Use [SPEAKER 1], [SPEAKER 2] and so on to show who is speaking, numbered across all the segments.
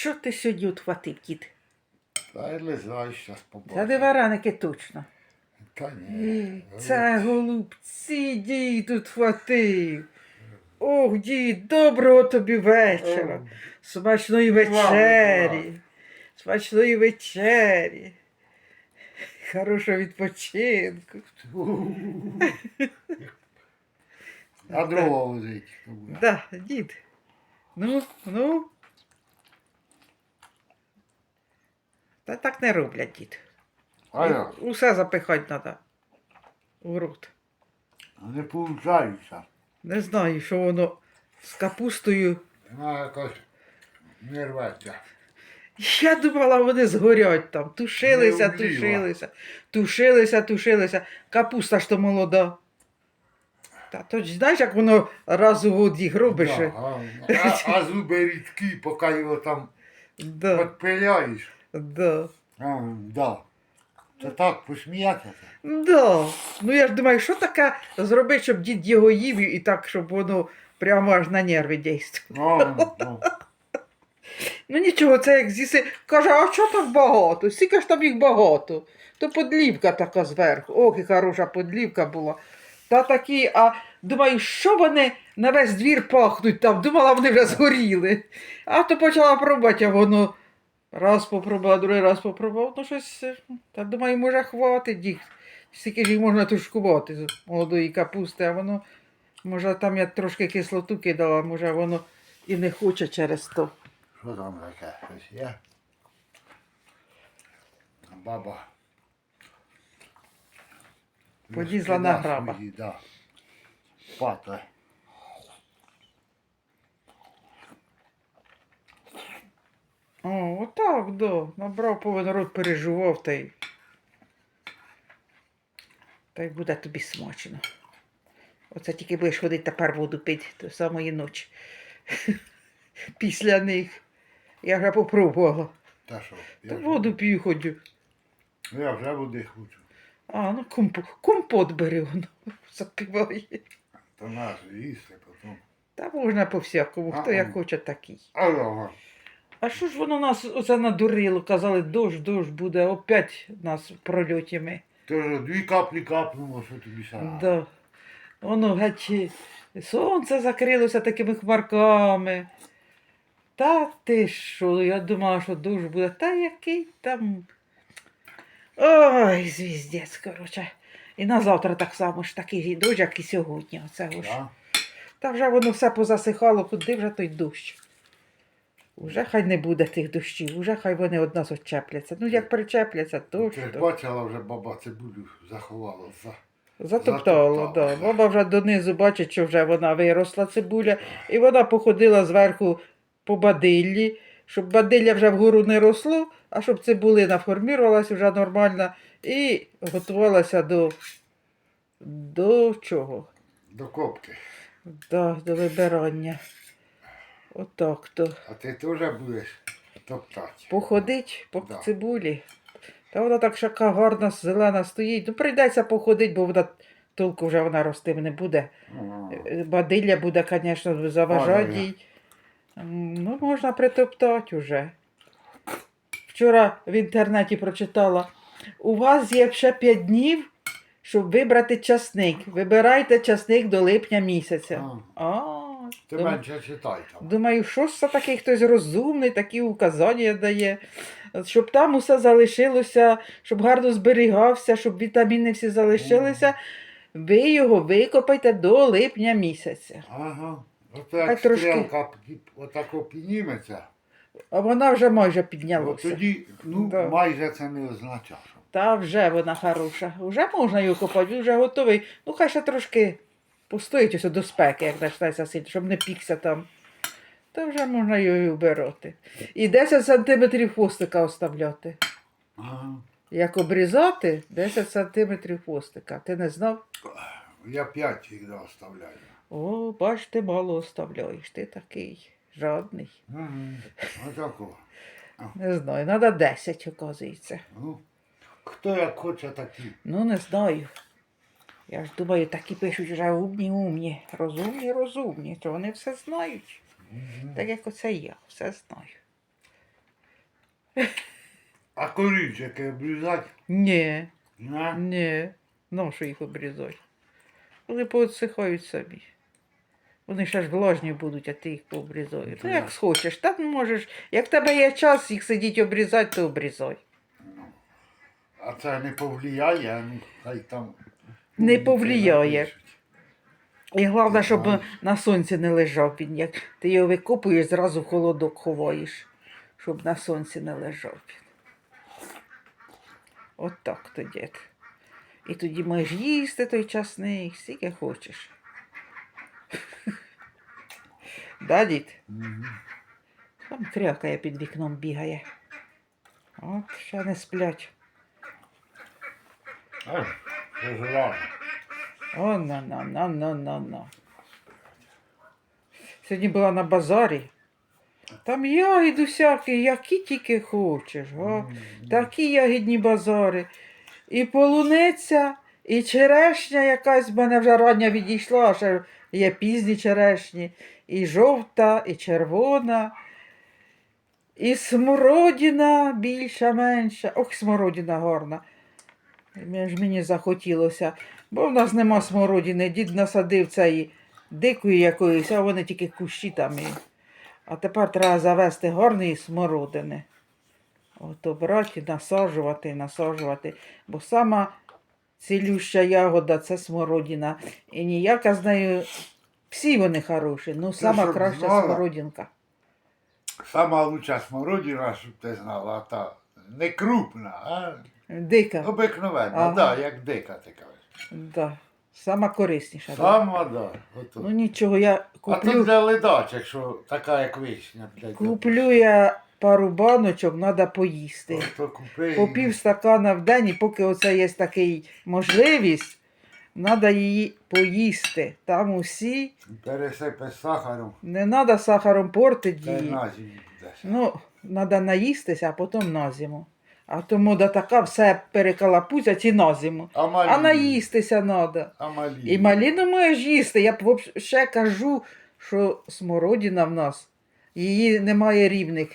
[SPEAKER 1] Що ти сьогодні отхватив, дід?
[SPEAKER 2] Та й лизай, щас
[SPEAKER 1] Та не
[SPEAKER 2] побачиш.
[SPEAKER 1] вареники точно.
[SPEAKER 2] Та ні.
[SPEAKER 1] Це голубці дід отхватив. Ох, дід, доброго тобі вечора. Смачної вечері. Смачної вечері. Хорошого відпочинку.
[SPEAKER 2] А дрова возить.
[SPEAKER 1] Да, дід. Ну, ну. Та так не роблять, дід.
[SPEAKER 2] А як?
[SPEAKER 1] Усе запихати треба. У рот.
[SPEAKER 2] Не получається.
[SPEAKER 1] Не знаю, що воно з капустою.
[SPEAKER 2] Вона якось не рветься.
[SPEAKER 1] Я думала, вони згорять там. Тушилися,
[SPEAKER 2] Не
[SPEAKER 1] тушилися, тушилися, тушилися. Капуста ж то молода. Та то ж знаєш, як воно раз у год їх робиш.
[SPEAKER 2] Да, а, а, а зуби рідкі, поки його там
[SPEAKER 1] Да,
[SPEAKER 2] підпиляєш.
[SPEAKER 1] Да.
[SPEAKER 2] А, да. Це так, посміятися.
[SPEAKER 1] Да. Ну я ж думаю, що таке зробити, щоб дід його їв і так, щоб воно прямо аж на нерви дійствувало.
[SPEAKER 2] А, а.
[SPEAKER 1] Ну нічого, це як з'їси. Каже, а що так багато? Скільки ж там їх багато? То подлівка така зверху. Ох, і хороша подлівка була. Та такі, а думаю, що вони на весь двір пахнуть там. Думала, вони вже згоріли. А то почала пробувати, а воно раз попробувала, другий раз попробував. Ну щось. е, Та думаю, може хватить їх. Скільки ж їх можна тушкувати з молодої капусти, а воно, може, там я трошки кислоту кидала, може воно і не хоче через то.
[SPEAKER 2] Що там таке? Щось є? Баба.
[SPEAKER 1] Полізла на граба.
[SPEAKER 2] Да. Патли.
[SPEAKER 1] О, отак, да. Набрав повен рот, пережував та й. Та й буде тобі смачно. Оце тільки будеш ходити тепер воду пити до самої ночі. Після них. Я вже попробувала.
[SPEAKER 2] Та що?
[SPEAKER 1] Та
[SPEAKER 2] Я,
[SPEAKER 1] воду п'ю ходжу.
[SPEAKER 2] вже, я вже води хочу.
[SPEAKER 1] А, ну компот, компот бери воно. Запиває.
[SPEAKER 2] То нас їсти потім.
[SPEAKER 1] Та можна по всякому, хто
[SPEAKER 2] А,
[SPEAKER 1] як хоче такий.
[SPEAKER 2] А ага.
[SPEAKER 1] А що ж воно нас оце надурило? Казали, дощ, дощ буде, опять нас прольотями.
[SPEAKER 2] То дві каплі капнуло, що тобі сара.
[SPEAKER 1] Да. Воно геть сонце закрилося такими хмарками. Та ти що, я думала, що дощ буде. Та який там. Ой, звіздець, коротше. І на завтра так само ж такий дощ, як і сьогодні. Оце ж.
[SPEAKER 2] Да?
[SPEAKER 1] Та вже воно все позасихало, куди вже той дощ. Уже хай не буде тих дощів, уже хай вони од нас відчепляться. Ну як причепляться, то
[SPEAKER 2] Ти
[SPEAKER 1] ж
[SPEAKER 2] ж бачила вже баба цибулю заховала за.
[SPEAKER 1] Затоптало, да. Баба вже донизу бачить, що вже вона виросла цибуля, і вона походила зверху по бадиллі, щоб бадилля вже вгору не росло, а щоб цибулина формірувалася вже нормально і готувалася до, до чого?
[SPEAKER 2] До копки.
[SPEAKER 1] Да, до вибирання. Отак то.
[SPEAKER 2] А ти теж будеш топтати.
[SPEAKER 1] Походить по
[SPEAKER 2] Да.
[SPEAKER 1] цибулі. Та вона так шака гарна, зелена стоїть. Ну, прийдеться походити, бо вона толку вже вона рости не буде. Бадилля буде, звісно, заважати їй. Ну, можна притоптати вже. Вчора в інтернеті прочитала. У вас є ще 5 днів, щоб вибрати часник. Вибирайте часник до липня місяця. А,
[SPEAKER 2] Ти
[SPEAKER 1] дум-
[SPEAKER 2] менше читай там.
[SPEAKER 1] Думаю, що ж це такий хтось розумний, такі указання дає, щоб там усе залишилося, щоб гарно зберігався, щоб вітаміни всі залишилися. Ви його викопайте до липня місяця.
[SPEAKER 2] Ага. Ото як
[SPEAKER 1] трошки.
[SPEAKER 2] стрілка отако підніметься,
[SPEAKER 1] А вона вже майже
[SPEAKER 2] от
[SPEAKER 1] піднялася.
[SPEAKER 2] тоді ну,
[SPEAKER 1] Да.
[SPEAKER 2] майже це не означає.
[SPEAKER 1] Та вже вона хороша. Вже можна його копати, він вже готовий. Ну, хай ще трошки постоїть ось до спеки, як почнеться сидіти, щоб не пікся там. То вже можна і вбирати. І 10 сантиметрів хвостика оставляти.
[SPEAKER 2] Ага.
[SPEAKER 1] Як обрізати 10 сантиметрів хвостика. Ти не знав?
[SPEAKER 2] Я п'ять завжди оставляю.
[SPEAKER 1] О, бач, ти мало оставляєш. Ти такий жадний.
[SPEAKER 2] Угу.
[SPEAKER 1] Не знаю, треба 10, оказується.
[SPEAKER 2] Ну, хто як хоче, такі.
[SPEAKER 1] Ну, не знаю. Я ж думаю, такі пишуть вже умні, умні. Розумні, розумні. То вони все знають.
[SPEAKER 2] Мгм.
[SPEAKER 1] Так як оце я, все знаю.
[SPEAKER 2] А корінчики обрізати?
[SPEAKER 1] Ні,
[SPEAKER 2] Не?
[SPEAKER 1] ні. Ну, що їх обрізати. Вони поотсихають самі. Вони ще ж влажні будуть, а ти їх пообрізаєш. Ну, як схочеш, так можеш. Як в тебе є час їх сидіть обрізати, то обрізай.
[SPEAKER 2] А це не повлияє, ну хай там.
[SPEAKER 1] Не повлияє. І головне, щоб на сонці не лежав він. Як ти його викопуєш, зразу в холодок ховаєш, щоб на сонці не лежав він. От так то дід. І тоді можеш їсти той часник, скільки хочеш. Да, дід? Там крякає під вікном бігає. От, ще не сплять.
[SPEAKER 2] А, Це ж рано.
[SPEAKER 1] О, на на на на на на. Сьогодні була на базарі. Там ягід усякі, які тільки хочеш. Га? Такі ягідні базари. І полуниця, і черешня якась в мене вже рання відійшла, а ще є пізні черешні, і жовта, і червона, і смородина більша, менша. Ох, смородина гарна. Ж мені захотілося, бо в нас нема смородини. Дід насадив цієї дикої якоїсь, а вони тільки кущі там. І... А тепер треба завести гарної смородини. Ото брати, насаджувати, насаджувати. Бо сама цілюща ягода це смородина. І ніяка з нею. Всі вони хороші, ну сама
[SPEAKER 2] щоб
[SPEAKER 1] краща
[SPEAKER 2] знала.
[SPEAKER 1] смородинка.
[SPEAKER 2] Сама лучша смородина, щоб ти знала, та не крупна, а
[SPEAKER 1] Дика.
[SPEAKER 2] обикновенна,
[SPEAKER 1] Ага.
[SPEAKER 2] да, як дика ти кажеш.
[SPEAKER 1] Да. Сама корисніша. да.
[SPEAKER 2] Сама, да.
[SPEAKER 1] Ну нічого, я
[SPEAKER 2] а
[SPEAKER 1] куплю.
[SPEAKER 2] тут для ледачок, що така як вишня. блядь,
[SPEAKER 1] Куплю я пару баночок, треба поїсти.
[SPEAKER 2] Ото купи.
[SPEAKER 1] По пів стакана в день, і поки оце є така можливість, треба її поїсти. Там усі,
[SPEAKER 2] Пересипи сахаром,
[SPEAKER 1] не треба сахаром портити
[SPEAKER 2] та й
[SPEAKER 1] її.
[SPEAKER 2] на зиму будеш.
[SPEAKER 1] Ну, треба наїстися, а потім на зиму. А то мода така, все перекалапузять і на зиму.
[SPEAKER 2] А.
[SPEAKER 1] А наїстися треба. І маліну можеш їсти. Я б ще кажу, що смородина в нас, її немає рівних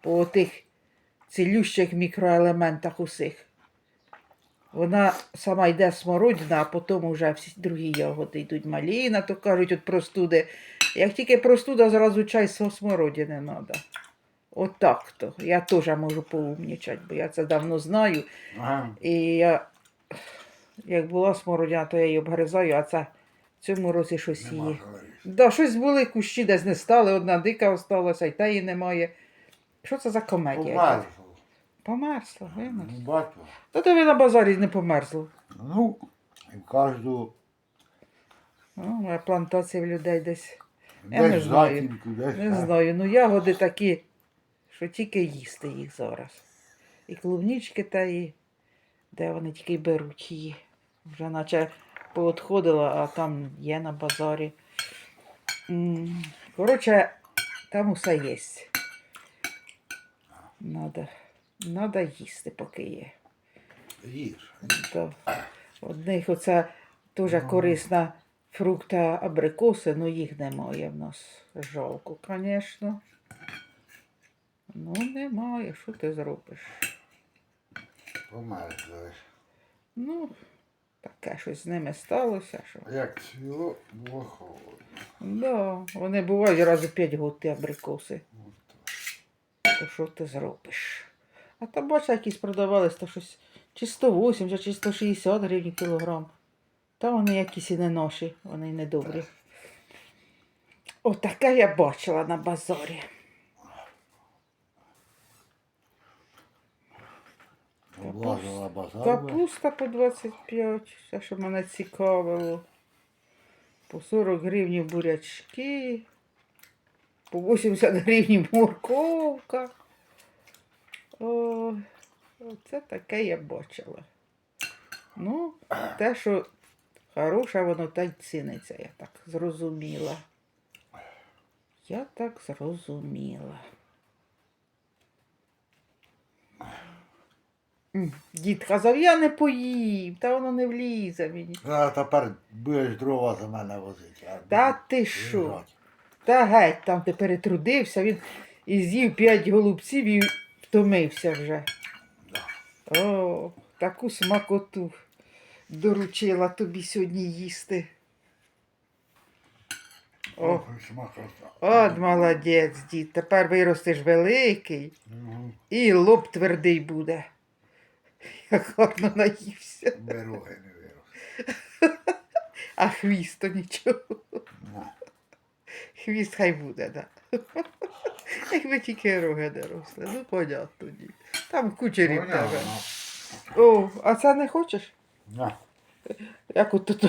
[SPEAKER 1] по тих цілющих мікроелементах усіх. Вона сама йде смородина, а потім вже всі другі ягоди йдуть маліна, то кажуть, от простуди. Як тільки простуда, зразу чай з смородини треба. От так то. Я теж можу поумнічати, бо я це давно знаю.
[SPEAKER 2] Ага.
[SPEAKER 1] І я, як була смородина, то я її обгризаю, а це в цьому році щось
[SPEAKER 2] Нема говорити.
[SPEAKER 1] Да, щось були кущі, десь не стали, одна дика осталася, і та її немає. Що це за комедія?
[SPEAKER 2] Померзло.
[SPEAKER 1] Померзла,
[SPEAKER 2] Ну,
[SPEAKER 1] вимерзла.
[SPEAKER 2] бачу.
[SPEAKER 1] Та то ви на базарі не померзло.
[SPEAKER 2] Ну, і кожну
[SPEAKER 1] О, моя плантація в людей десь. Я не
[SPEAKER 2] десь
[SPEAKER 1] знаю.
[SPEAKER 2] затінку, десь.
[SPEAKER 1] Не
[SPEAKER 2] так.
[SPEAKER 1] знаю, ну ягоди такі, що тільки їсти їх зараз. І клубнички та і де вони тільки беруть її. Вже наче поотходила, а там є на базарі. Коротше, там усе є. Надо, надо їсти, поки є.
[SPEAKER 2] Їж.
[SPEAKER 1] То одних оце дуже корисна фрукта абрикоси, ну їх немає в нас. Жалко, звісно. Ну, немає, що ти зробиш?
[SPEAKER 2] Померзло.
[SPEAKER 1] Ну, таке щось з ними сталося, що.
[SPEAKER 2] Як цвіло, було холодно.
[SPEAKER 1] Да, вони бувають раз у 5 год ті абрикоси. То що ти зробиш? А там бачиш, якісь продавались, то щось чи 180, чи 160 гривень кілограм. Та вони якісь і не ноші, вони й не добрі. О, таке я бачила на базарі.
[SPEAKER 2] Базар.
[SPEAKER 1] Капуста по 25, все, що мене цікавило. По 40 гривень бурячки, по 80 гривень морковка. О, це таке я бачила. Ну, те, що хороше, воно та й ціниться, я так зрозуміла. Я так зрозуміла. Дід казав, я не поїм, та воно не влізе мені.
[SPEAKER 2] А тепер будеш дрова за мене возити. а
[SPEAKER 1] Та ти що? Та геть там ти перетрудився, він і з'їв п'ять голубців і Втомився вже. О, таку смакоту доручила тобі сьогодні їсти. О,
[SPEAKER 2] Ох, смакота.
[SPEAKER 1] от молодець, дід. Тепер виростеш великий
[SPEAKER 2] Мгм.
[SPEAKER 1] і лоб твердий буде. Як гарно наївся.
[SPEAKER 2] Дороги не вирос.
[SPEAKER 1] А хвіст то нічого.
[SPEAKER 2] На.
[SPEAKER 1] Хвіст хай буде, да. Якби тільки роги не росли. Ну, понятно, дід. Там кучері в тебе. О, а це не хочеш?
[SPEAKER 2] На.
[SPEAKER 1] Як от тут,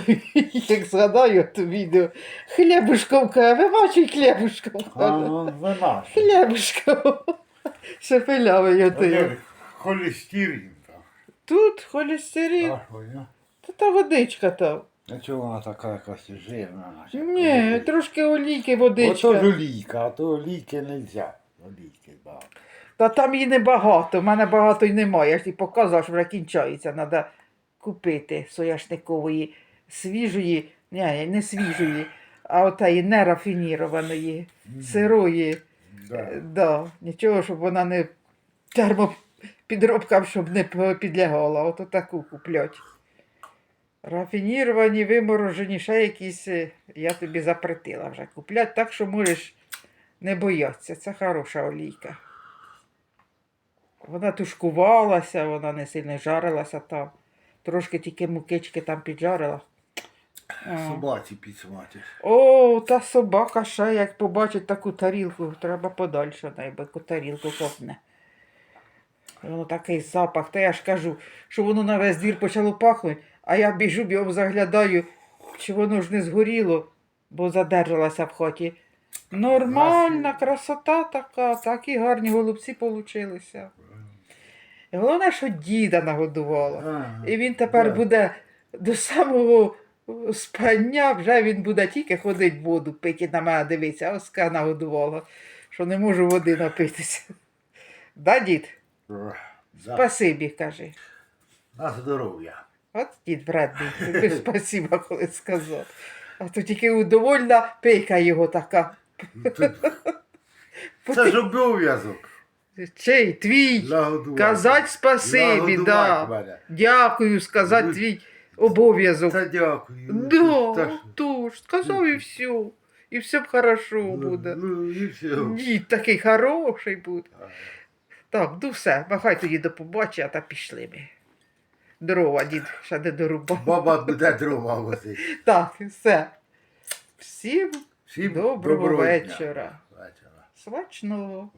[SPEAKER 1] як згадаю то відео. Хлібушком каже, вимачуй хлібушком.
[SPEAKER 2] Ну.
[SPEAKER 1] Хлібушком. Шепелявий
[SPEAKER 2] Холестерин там.
[SPEAKER 1] Тут холестерин, та та водичка там.
[SPEAKER 2] А чого вона така якась жирна?
[SPEAKER 1] Ні, трошки олійки, водичка.
[SPEAKER 2] Ото ж олійка, а то олійки не можна. Олійки багато.
[SPEAKER 1] Та там її небагато, в мене багато й немає. Я ж тобі показав, що вже кінчається. Треба купити сояшникової свіжої, ні, не свіжої, а отеї нерафінірованої, сирої.
[SPEAKER 2] Да.
[SPEAKER 1] Е, Да, нічого, щоб вона не термопідробкам, щоб не підлягала. Ото таку куплять. Рафініровані, виморожені, ще якісь, е, я тобі запретила вже куплять, так що можеш не боятися. Це хороша олійка. Вона тушкувалася, вона не сильно жарилася там. Трошки тільки мукички там піджарила.
[SPEAKER 2] Собаці підсматиш.
[SPEAKER 1] О, та собака ще як побачить таку тарілку, треба подальше яку тарілку копне. Воно такий запах. Та я ж кажу, що воно на весь двір почало пахнути, а я біжу бігом заглядаю, чи воно ж не згоріло, бо задержалася в хаті. Нормальна красота така, такі гарні голубці получилися. Головне, що діда нагодувала. І він тепер буде до самого спання, вже він буде тільки ходити воду пити на мене дивитися, а оска нагодувала, що не можу води напитися. Да, дід? Спасибі, кажи.
[SPEAKER 2] На здоров'я.
[SPEAKER 1] От дід бредний, тобі спасіба, коли сказав. А то тільки удовольна пейка його така.
[SPEAKER 2] Тут- Це ж обов'язок.
[SPEAKER 1] Чий, твій.
[SPEAKER 2] Нагодувати.
[SPEAKER 1] Казать спасибі,
[SPEAKER 2] Нагодувати
[SPEAKER 1] да.
[SPEAKER 2] мене.
[SPEAKER 1] Дякую, сказати
[SPEAKER 2] Ну,
[SPEAKER 1] твій обов'язок.
[SPEAKER 2] Та дякую.
[SPEAKER 1] Да,
[SPEAKER 2] Та ж-
[SPEAKER 1] тож, сказав і все. І все б хорошо
[SPEAKER 2] Ну,
[SPEAKER 1] буде.
[SPEAKER 2] Ну, і все.
[SPEAKER 1] Дід такий хороший буде. Так, ну все, махай тоді до побачення, та пішли ми. Дрова, дід, ще не дорубав.
[SPEAKER 2] Баба буде дрова возити.
[SPEAKER 1] Так, все. Всім
[SPEAKER 2] Всім
[SPEAKER 1] Доброго вечора.
[SPEAKER 2] Вечора.
[SPEAKER 1] смачного.